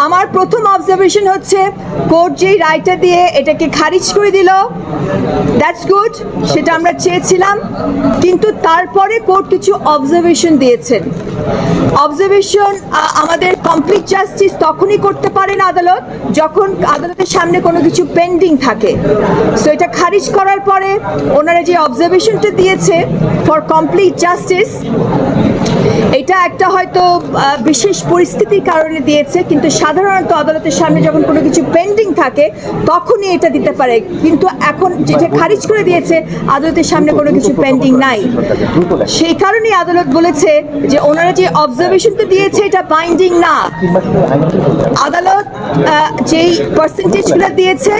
I'm আমার প্রথম observation হচ্ছে, কোর্ট যেই রায়টা দিয়ে এটাকে খারিজ করে দিল দ্যাটস গুড সেটা আমরা চেয়েছিলাম, কিন্তু তারপরে কোর্ট কিছু অবজারভেশন দিয়েছেন। অবজারভেশন আমাদের কমপ্লিট জাস্টিস তখনই করতে পারেন আদালত, যখন আদালতের সামনে কোনো কিছু পেন্ডিং থাকে। সো এটা খারিজ করার পরে ওনারা যে অবজারভেশনটা দিয়েছে ফর কমপ্লিট জাস্টিস এটা একটা হয়তো বিশেষ পরিস্থিতির কারণে দিয়েছে, কিন্তু সাধারণত আদালতের সামনে যখন কোনো কিছু পেন্ডিং থাকে তখনই এটা দিতে পারে। কিন্তু এখন যেটা খারিজ করে দিয়েছে আদালতের সামনে কোনো কিছু পেন্ডিং নাই। সেই কারণেই আদালত বলেছে যে ওনারা যে অবজারভেশনটা দিয়েছে এটা বাইন্ডিং না। আদালত যেই পার্সেন্টেজগুলো দিয়েছে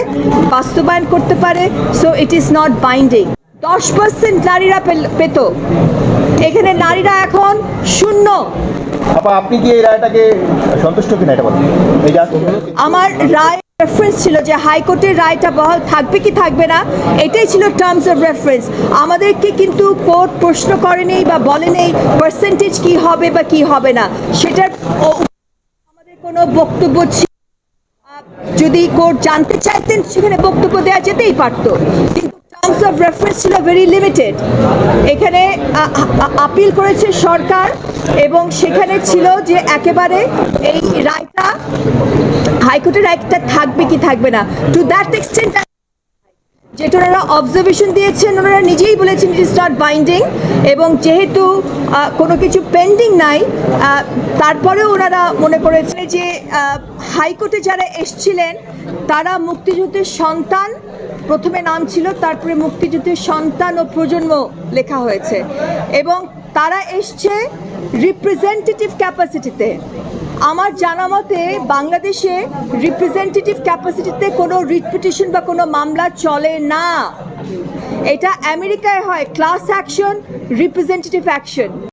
বাস্তবায়ন করতে পারে so it is not binding দশ পার্সেন্ট নারীরা পেত। এখানে নারীরা এখন শূন্য। আপা, আপনি কি এই রায়টাকে সন্তুষ্ট কিনা এটা আমার রায় রেফারেন্স ছিল যে হাইকোর্টের রায়টা বহাল থাকবে কি থাকবে না, এটাই ছিল টার্মস অফ রেফারেন্স আমাদেরকে কিন্তু কোর্ট প্রশ্ন করেনি বা বলেনি পার্সেন্টেজ কি হবে বা কি হবে না। সেটার আমাদের কোনো বক্তব্য ছিল যদি কোর্ট জানতে চাইতেন, সেখানে বক্তব্য দেওয়া যেতেই পারত। কিন্তু টার্মস অফ রেফারেন্স ছিল ভেরি লিমিটেড এখানে আপিল করেছে সরকার এবং সেখানে ছিল যে একেবারে এই রায়টা, হাইকোর্টের রায়টা থাকবে কি থাকবে না। টু দ্যাট এক্সটেন্ট যেটা ওনারা অবজারভেশন দিয়েছেন, ওনারা নিজেই বলেছেন ইট ইজ নট বাইন্ডিং এবং যেহেতু কোনো কিছু পেন্ডিং নাই তারপরেও ওনারা মনে করেছে যে হাইকোর্টে যারা এসছিলেন, তারা মুক্তিযুদ্ধের সন্তান প্রথমে নাম ছিল তারপরে মুক্তিযুদ্ধের সন্তান ও প্রজন্ম লেখা হয়েছে। এবং তারা এসছে রিপ্রেজেন্টেটিভ ক্যাপাসিটিতে আমার জানা মতে বাংলাদেশে রিপ্রেজেন্টেটিভ ক্যাপাসিটিতে কোনো রিট পিটিশন বা কোনো মামলা চলে না। এটা আমেরিকায় হয় ক্লাস অ্যাকশন রিপ্রেজেন্টেটিভ অ্যাকশন